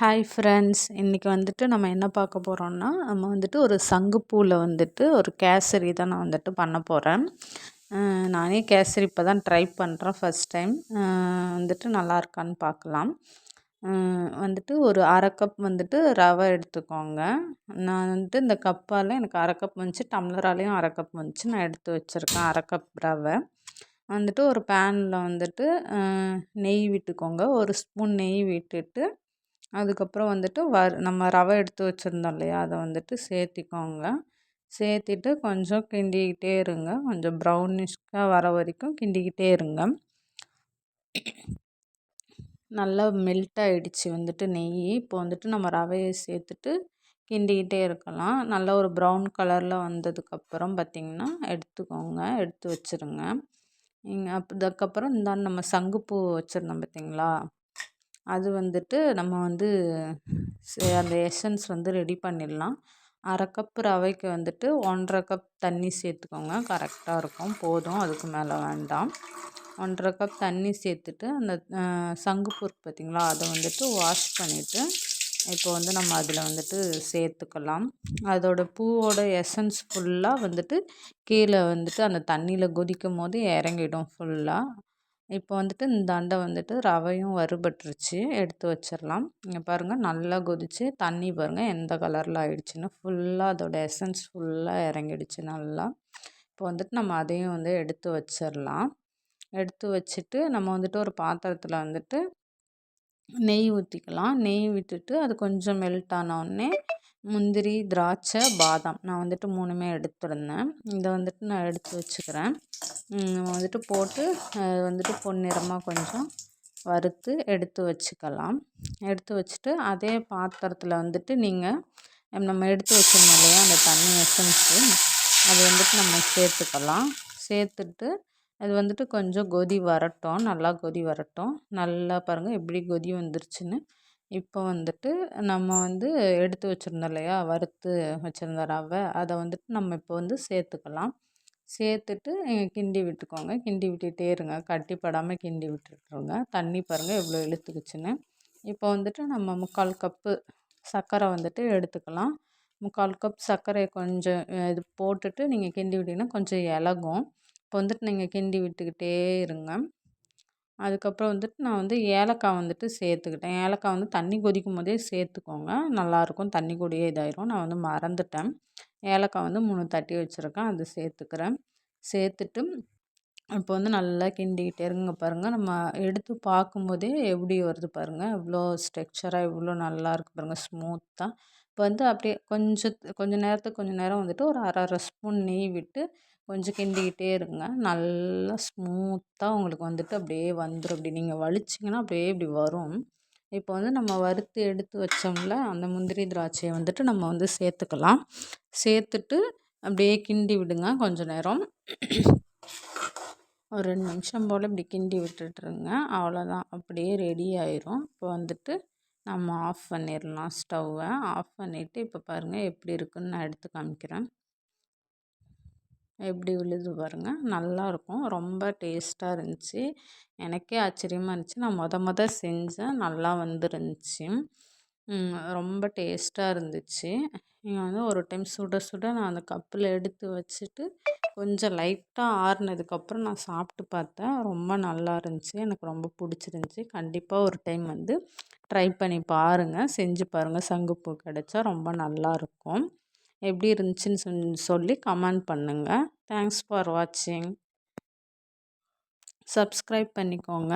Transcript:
Hi friends இன்றைக்கி வந்துட்டு நம்ம என்ன பார்க்க போகிறோம்னா நம்ம வந்துட்டு ஒரு சங்குப்பூவில் வந்துட்டு ஒரு கேசரி தான் நான் வந்துட்டு பண்ண போகிறேன் நானே கேசரி இப்போ தான் ட்ரை பண்ணுறேன் ஃபஸ்ட் டைம் வந்துட்டு நல்லா இருக்கான்னு பார்க்கலாம். வந்துட்டு ஒரு அரை கப் வந்துட்டு ரவை எடுத்துக்கோங்க. நான் வந்துட்டு இந்த கப்பால் எனக்கு அரை கப் வந்துச்சு டம்ளராலையும் அரை கப் வந்துச்சு. நான் எடுத்து வச்சுருக்கேன் அரை கப் ரவை. வந்துட்டு ஒரு பேனில் வந்துட்டு நெய் விட்டுக்கோங்க. ஒரு ஸ்பூன் நெய் விட்டுட்டு அதுக்கப்புறம் வந்துட்டு வர் நம்ம ரவை எடுத்து வச்சுருந்தோம் இல்லையா அதை வந்துட்டு சேர்த்திக்கோங்க. சேர்த்திட்டு கொஞ்சம் கிண்டிக்கிட்டே இருங்க. கொஞ்சம் ப்ரௌனிஷ்காக வர வரைக்கும் கிண்டிக்கிட்டே இருங்க. நல்லா மெல்ட் ஆகிடுச்சு வந்துட்டு நெய். இப்போ வந்துட்டு நம்ம ரவையை சேர்த்துட்டு கிண்டிக்கிட்டே இருக்கலாம். நல்லா ஒரு ப்ரௌன் கலரில் வந்ததுக்கப்புறம் பார்த்திங்கன்னா எடுத்துக்கோங்க. எடுத்து வச்சுருங்க. நீங்கள் அதுக்கப்புறம் இந்தாண்டு நம்ம சங்குப்பூ வச்சுருந்தோம் பார்த்திங்களா? அது வந்துட்டு நம்ம வந்து அந்த எசன்ஸ் வந்து ரெடி பண்ணிடலாம். அரை கப் ரவைக்கு வந்துட்டு ஒன்றரை கப் தண்ணி சேர்த்துக்கோங்க. கரெக்டாக இருக்கும். போதும். அதுக்கு மேலே வேண்டாம். ஒன்றரை கப் தண்ணி சேர்த்துட்டு அந்த சங்குப்பூ பார்த்திங்களா? அதை வந்துட்டு வாஷ் பண்ணிவிட்டு இப்போ வந்து நம்ம அதில் வந்துட்டு சேர்த்துக்கலாம். அதோட பூவோட எசன்ஸ் ஃபுல்லாக வந்துட்டு கீழே வந்துட்டு அந்த தண்ணியில் கொதிக்கும் போது இறங்கிடும் ஃபுல்லாக இப்போ வந்துட்டு இந்த தண்டை வந்துட்டு ரவையும் வறுபட்டுருச்சு. எடுத்து வச்சிடலாம் இங்கே பாருங்கள் நல்லா கொதித்து தண்ணி பாருங்கள் எந்த கலரில் ஆயிடுச்சுன்னு. ஃபுல்லாக அதோடய எசன்ஸ் ஃபுல்லாக இறங்கிடுச்சு நல்லா. இப்போ வந்துட்டு நம்ம அதையும் வந்து எடுத்து வச்சிடலாம் எடுத்து வச்சுட்டு நம்ம வந்துட்டு ஒரு பாத்திரத்தில் வந்துட்டு நெய் ஊற்றிக்கலாம் நெய் விட்டுட்டு அது கொஞ்சம் மெல்ட் ஆனவுடனே முந்திரி திராட்சை பாதாம். நான் வந்துட்டு மூணுமே எடுத்துருந்தேன். இதை வந்துட்டு நான் எடுத்து வச்சுக்கிறேன். வந்துட்டு போட்டு வந்துட்டு பொன்னிறமாக கொஞ்சம் வறுத்து எடுத்து வச்சுக்கலாம். எடுத்து வச்சுட்டு அதே பாத்திரத்தில் வந்துட்டு நீங்கள் நம்ம எடுத்து வச்சிருந்தோம் இல்லையா அந்த தண்ணி எசன்ஸு அது வந்துட்டு நம்ம சேர்த்துக்கலாம். சேர்த்துட்டு அது வந்துட்டு கொஞ்சம் கொதி வரட்டும் நல்லா கொதி வரட்டும். நல்லா பாருங்கள் எப்படி கொதி வந்துருச்சுன்னு. இப்போ வந்துட்டு நம்ம வந்து எடுத்து வச்சுருந்தோம் இல்லையா வறுத்து வச்சுருந்த ரவை அதை வந்துட்டு நம்ம இப்போ வந்து சேர்த்துக்கலாம். சேர்த்துட்டு கிண்டி விட்டுக்கோங்க. கிண்டி விட்டுகிட்டே இருங்க. கட்டிப்படாமல் கிண்டி விட்டுட்டுருங்க தண்ணி பாருங்கள் எவ்வளோ இழுத்துக்குச்சுன்னு. இப்போ வந்துட்டு நம்ம முக்கால் கப்பு சர்க்கரை வந்துட்டு எடுத்துக்கலாம். முக்கால் கப் சர்க்கரையை கொஞ்சம் இது போட்டுட்டு நீங்கள் கிண்டி விட்டிங்கன்னா கொஞ்சம் இலகும். இப்போ வந்துட்டு நீங்கள் கிண்டி விட்டுக்கிட்டே இருங்க. அதுக்கப்புறம் வந்துட்டு நான் வந்து ஏலக்காய் வந்துட்டு சேர்த்துக்கிட்டேன். ஏலக்காய் வந்து தண்ணி கொதிக்கும் போதே சேர்த்துக்கோங்க. நல்லாயிருக்கும் தண்ணி கூடயே இதாயிரும். நான் வந்து மறந்துட்டேன். ஏலக்காய் வந்து மூணு தட்டி வச்சுருக்கேன். அது சேர்த்துக்கிறேன். சேர்த்துட்டு இப்போ வந்து நல்லா கிண்டிக்கிட்டே இருங்க பாருங்கள் நம்ம எடுத்து பார்க்கும்போதே எப்படி வருது பாருங்கள் எவ்வளோ ஸ்ட்ரக்சராக இவ்வளோ நல்லா இருக்குது பாருங்கள் ஸ்மூத்தாக இப்போ வந்து அப்படியே கொஞ்சம் கொஞ்சம் நேரத்துக்கு கொஞ்சம் நேரம் வந்துட்டு ஒரு அரை அரை ஸ்பூன் நெய் விட்டு கொஞ்சம் கிண்டிக்கிட்டே இருங்க. நல்லா ஸ்மூத்தாக உங்களுக்கு வந்துட்டு அப்படியே வந்துடும் அப்படி நீங்கள் வலிச்சிங்கன்னா அப்படியே இப்படி வரும். இப்போ வந்து நம்ம வறுத்து எடுத்து வச்சோம்ல அந்த முந்திரி திராட்சையை வந்துட்டு நம்ம வந்து சேர்த்துக்கலாம். சேர்த்துட்டு அப்படியே கிண்டி விடுங்க கொஞ்சம் நேரம். ஒரு ரெண்டு நிமிஷம் போல் இப்படி கிண்டி விட்டுட்டுருங்க. அவ்வளோதான். அப்படியே ரெடி ஆயிரும். இப்போ வந்துட்டு நம்ம ஆஃப் பண்ணிடலாம் ஸ்டவ்வை ஆஃப் பண்ணிவிட்டு இப்போ பாருங்கள் எப்படி இருக்குன்னு நான் எடுத்து காமிக்கிறேன். எப்படி விழுது பாருங்கள் நல்லாயிருக்கும் ரொம்ப டேஸ்ட்டாக இருந்துச்சு. எனக்கே ஆச்சரியமாக இருந்துச்சு. நான் மொதல் மொதல் செஞ்சேன். நல்லா வந்துருந்துச்சு. ரொம்ப டேஸ்ட்டாக இருந்துச்சு. நீங்கள் வந்து ஒரு டைம் சுட சுட நான் அந்த கப்பில் எடுத்து வச்சுட்டு கொஞ்சம் லைட்டாக ஆறுனதுக்கப்புறம் நான் சாப்பிட்டு பார்த்தேன். ரொம்ப நல்லா இருந்துச்சு. எனக்கு ரொம்ப பிடிச்சிருந்துச்சி. கண்டிப்பாக ஒரு டைம் வந்து ட்ரை பண்ணி பாருங்கள் செஞ்சு பாருங்கள் சங்குப்பூ கிடச்சா ரொம்ப நல்லாயிருக்கும் எப்படி இருந்துச்சுன்னு சொல்லி கமெண்ட் பண்ணுங்கள் தேங்க்ஸ் ஃபார் வாட்சிங் சப்ஸ்கிரைப் பண்ணிக்கோங்க.